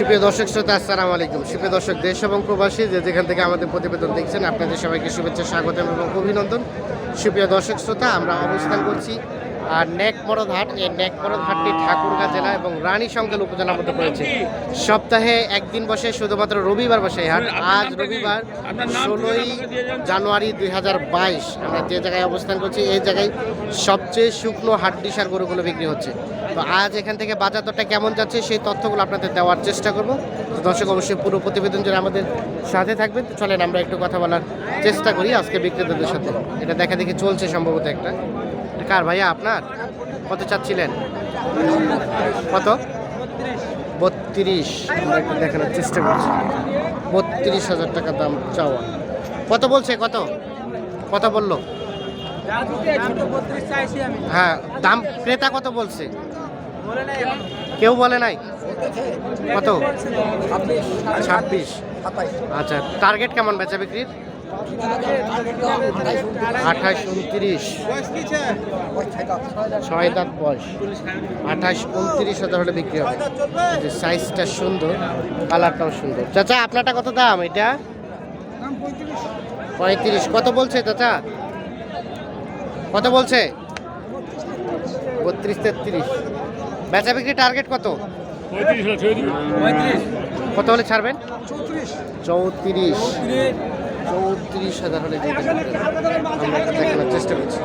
সুপ্রিয় দর্শক শ্রোতা আসসালামু আলাইকুম। সুপ্রিয় দর্শক দেশ এবং প্রবাসী যে যেখান থেকে আমাদের প্রতিবেদন দেখছেন আপনাদের সবাইকে শুভেচ্ছা স্বাগতম এবং অভিনন্দন। সুপ্রিয় দর্শক শ্রোতা আমরা অবস্থান করছি আর নেকমরদ হাট এই নেকমরদ হাটটি ঠাকুরগাঁ জেলা এবং রানী সংকেল উপজেলার মধ্যে পড়েছে। সপ্তাহে একদিন বসে শুধুমাত্র রবিবার বসে হাট। আজ রবিবার ষোলোই জানুয়ারি দুই হাজার বাইশ। আমরা যে জায়গায় অবস্থান করছি এই জায়গায় সবচেয়ে শুকনো হাড্ডি সার গরুগুলো বিক্রি হচ্ছে। তো আজ এখান থেকে বাজার দরটা কেমন যাচ্ছে সেই তথ্যগুলো আপনাদের দেওয়ার চেষ্টা করব। তো দর্শক, অবশ্যই পুরো প্রতিবেদন জন্য আমাদের সাথে থাকবেন। তো চলেন আমরা একটু কথা বলার চেষ্টা করি আজকে বিক্রেতাদের সাথে। এটা দেখা দেখি চলছে সম্ভবত একটা। কার ভাইয়া আপনার? কত চাচ্ছিলেন? কত? বত্রিশ। আমরা একটু দেখানোর চেষ্টা করছি। বত্রিশ হাজার টাকা দাম চাওয়া। কত বলছে? কত? কত বলল? হ্যাঁ দাম ক্রেতা কত বলছে? কেউ বলে নাই? কত? ছাব্বিশ। আচ্ছা টার্গেট কেমন বেচা বিক্রির? আঠাশ উনত্রিশ। ছয় দাঁত বয়স। আঠাশ উনত্রিশ হাজার হলে বিক্রি হবে। সাইজটা সুন্দর কালারটাও সুন্দর। চাচা আপনারটা কত দাম এটা? পঁয়ত্রিশ। কত বলছে চাচা? কত বলছে? বত্রিশ তেত্রিশ। বেচা বিক্রি টার্গেট কত? কত হলে ছাড়বেন? চৌত্রিশ। চৌত্রিশ। হাজার হলে দেখানোর চেষ্টা করছি।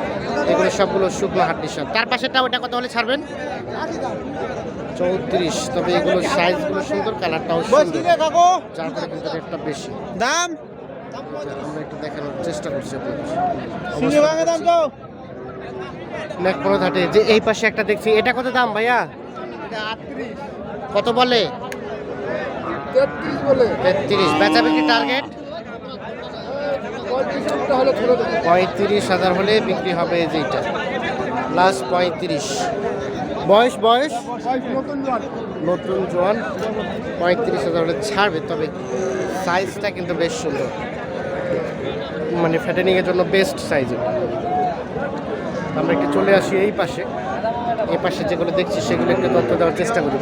এগুলো সবগুলো শুকনো হাড্ডি সব তার পাশেরটা ওটা কত হলে ছাড়বেন? চৌত্রিশ। তবে এগুলো সাইজগুলো সুন্দর কালারটাও সুন্দর। যার ফলে কিন্তু রেটটা বেশি। দাম? আমরা একটু দেখানোর চেষ্টা করছি নেকপরো ঘাটে যে এই পাশে একটা দেখছি। এটা কত দাম ভাইয়া? কত বলে? তেত্রিশ বেচা বিক্রি টার্গেট? পঁয়ত্রিশ হাজার হলে বিক্রি হবে যেটা প্লাস পঁয়ত্রিশ। বয়স বয়স? নতুন নতুন জোয়ান। পঁয়ত্রিশ হাজার হলে ছাড়বে তবে সাইজটা কিন্তু বেশ সুন্দর। মানে ফ্যাটেনিংয়ের জন্য বেস্ট সাইজ আমরা একটু চলে আসি এই পাশে। এই পাশে যেগুলো দেখছি, সেগুলো একটু তথ্য দেওয়ার চেষ্টা করি।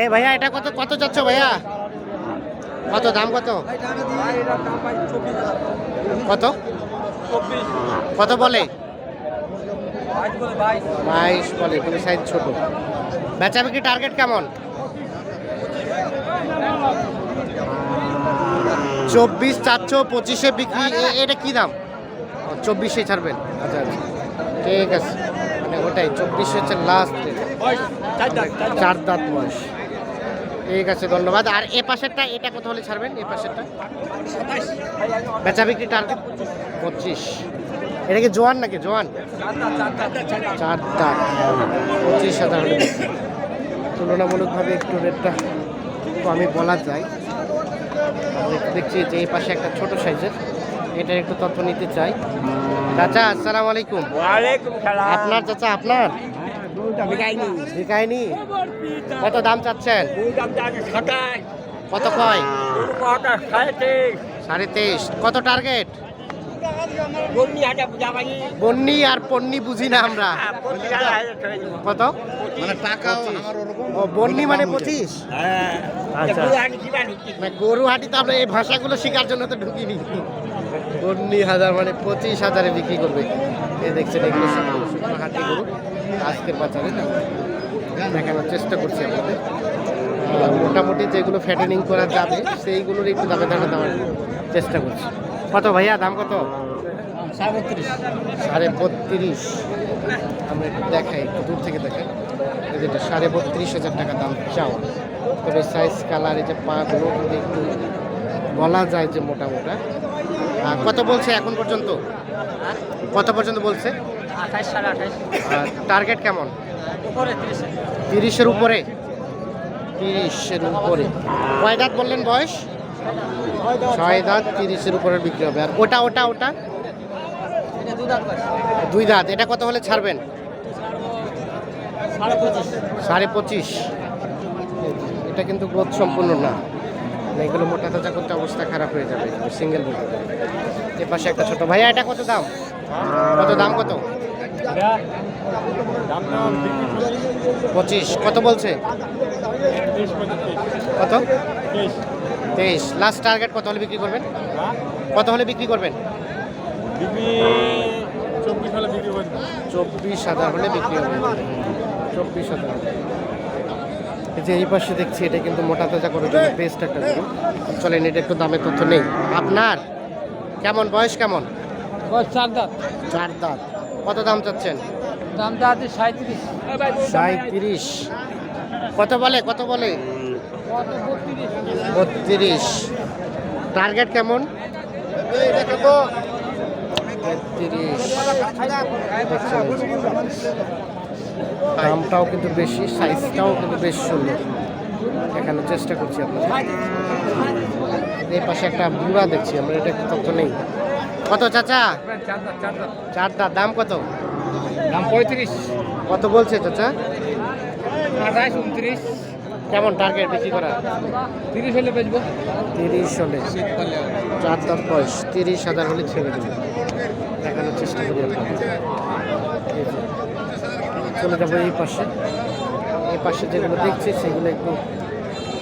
এ ভাইয়া, এটা কত কত যাচ্ছ ভাইয়া? কত, দাম কত? কত? কত বলে? বাইশ বলে কিন্তু সাইজ ছোট। বেচা বিক্রি টার্গেট কেমন? চব্বিশ চারশো পঁচিশে বিক্রি এটা কি দাম? চব্বিশে ছাড়বেন। আচ্ছা আচ্ছা। ঠিক আছে। মানে ওটাই, চব্বিশ হচ্ছে লাস্ট চার দাঁত বয়স। ঠিক আছে, ধন্যবাদ। আর এ পাশেরটা, এটা কত হলে ছাড়বেন? এ পাশেরটা? বেচা বিক্রি টার্গেট পঁচিশ। এটা কি জোয়ান নাকি? জোয়ান? চার দাঁত। পঁচিশ হাজার হলে। তুলনামূলকভাবে একটু রেটটা কমই বলা যায়। দেখছি যে এই পাশে একটা ছোট সাইজের এটার একটু তথ্য নিতে চাই। চাচা আসসালামু আলাইকুম। আপনার চাচা আপনার? কত দাম চাচ্ছেন? কত কয়? সাড়ে তেইশ। কত টার্গেট? বন্যি বন্নি আর পন্নি বুঝি না আমরা। দিব। কত? মানে বন্নি মানে পঁচিশ? হ্যাঁ। আচ্ছা। গরু হাঁটি তো আমরা এই ভাষাগুলো শেখার জন্য তো ঢুকিনি। বন্নি হাজার মানে পঁচিশ হাজারে বিক্রি করবে। এ দেখছেন এগুলো শুকনো হাঁটি গরু। আজকের বাজারে দেখানোর চেষ্টা করছি আপনাদের। মোটামুটি যেগুলো ফ্যাটেনিং করা যাবে সেইগুলোর একটু দামে দামে দেওয়ার চেষ্টা করছি। কত ভাইয়া দাম কত? সাড়ে বত্রিশ। আমরা একটু দেখাই একটু দূর থেকে দেখাই। এই যেটা সাড়ে বত্রিশ হাজার টাকা দাম চাওয়া। তবে সাইজ কালার এই যে পাগুলো একটু বলা যায় যে মোটা মোটা কত বলছে এখন পর্যন্ত? কত পর্যন্ত বলছে? টার্গেট কেমন? তিরিশের উপরে? তিরিশের উপরে। কয় দাঁত বললেন বয়স? ছয় দাঁত তিরিশের উপরে বিক্রি হবে। আর ওটা ওটা ওটা? দুই দাঁত। এটা কত হলে ছাড়বেন? সাড়ে পঁচিশ। এটা কিন্তু গ্রোথ সম্পূর্ণ না। এগুলো মোটা তাজা করতে অবস্থা খারাপ হয়ে যাবে সিঙ্গেল বলতে এ পাশে একটা ছোট ভাইয়া এটা কত দাম? কত দাম কত? পঁচিশ কত বলছে? কত? তেইশ। লাস্ট টার্গেট কত হলে বিক্রি করবেন? কত হলে বিক্রি করবেন? চব্বিশ হলে বিক্রি করে চব্বিশ হাজার হলে বিক্রি হবে। চব্বিশ হাজার। যে এই পাশে দেখছি এটা কিন্তু মোটা তাজা করে জন্য বেস্ট একটা গরু। চলেন এটা একটু দামের তথ্য নেই। আপনার কেমন? বয়স কেমন? বয়স চার দাঁত। চার দাঁত। কত দাম চাচ্ছেন? দাম দাঁত সাঁত্রিশ। সাঁত্রিশ। কত বলে? কত বলে? বত্রিশ। বত্রিশ টার্গেট কেমন? তেত্রিশ দামটাও কিন্তু বেশি সাইজটাও কিন্তু বেশ সুন্দর। দেখানোর চেষ্টা করছি আপনাদের। এই পাশে একটা বুড়া দেখছি আমরা এটা তথ্য নেই। কত চাচা? চার দাঁত চারটা দাম কত? দাম পঁয়ত্রিশ। কত বলছে চাচা? আঠাশ উনত্রিশ। কেমন টার্গেট বিক্রি করা? তিরিশ হলে বেচবো। তিরিশ হলে। চার দাম বয়স তিরিশ হাজার হলে ছেড়ে দেবে। দেখানোর চেষ্টা করি আপনাদের। চলে যাব এই পাশে। এই পাশে যেগুলো দেখছি সেগুলো একটু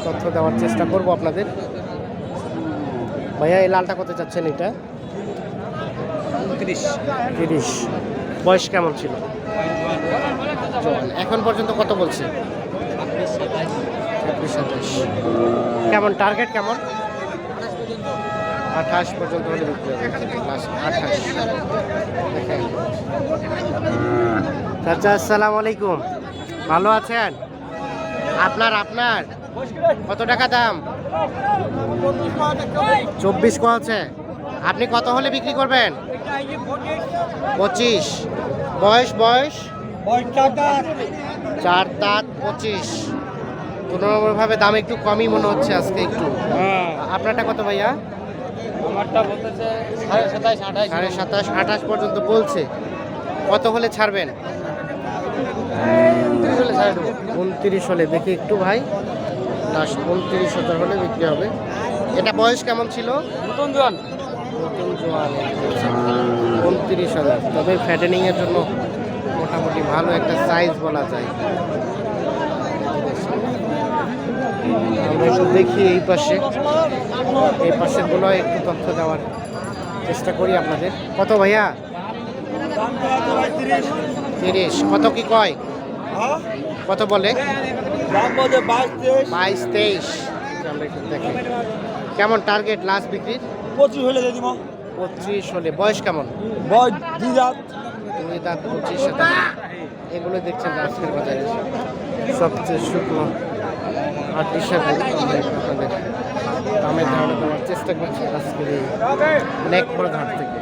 তথ্য দেওয়ার চেষ্টা করব আপনাদের। ভাইয়া এই লালটা কত চাচ্ছেন এটা? উনত্রিশ তিরিশ। বয়স কেমন ছিল? এখন পর্যন্ত কত বলছে? কেমন টার্গেট কেমন? আঠাশ পর্যন্ত হলে বিক্রি হবে। লাস্ট আঠাশ। দেখেন। চাচা আসসালামু আলাইকুম। ভালো আছেন? আপনার আপনার? কত টাকা দাম? চব্বিশ ক আছে আপনি কত হলে বিক্রি করবেন? পঁচিশ। বয়স বয়স? চার দাঁত পঁচিশ। তুলনামূলকভাবে দাম একটু কমই মনে হচ্ছে আজকে একটু। আপনারটা কত ভাইয়া? সাড়ে সাতাশ আঠাশ পর্যন্ত বলছে। কত হলে ছাড়বেন? উনত্রিশ হলে দেখি একটু ভাই। লাস্ট উনত্রিশ হাজার হলে বিক্রি হবে। এটা বয়স কেমন ছিল? নতুন জোয়ান। নতুন জোয়ান। উনত্রিশ হাজার তবে ফ্যাটেনিংয়ের জন্য মোটামুটি ভালো একটা সাইজ বলা যায়। আমরা একটু দেখি এই পাশে। এই পাশেরগুলো একটু তথ্য দেওয়ার চেষ্টা করি আপনাদের। কত ভাইয়া? তিরিশ। কত কি কয়? কত বলে? বাইশ তেইশ। আমরা একটু দেখি। কেমন টার্গেট লাস্ট বিক্রির? পঁচিশ হলে দিয়ে দিব পঁচিশ হলে। বয়স কেমন? বয় দুই দাঁত। পঁচিশ এগুলো দেখছেন আজকের বাজারে। সবচেয়ে শুকনো। আর বিশাল দামের ধারণা দেওয়ার চেষ্টা করছি আজকের এই নেক বড় ঘাট থেকে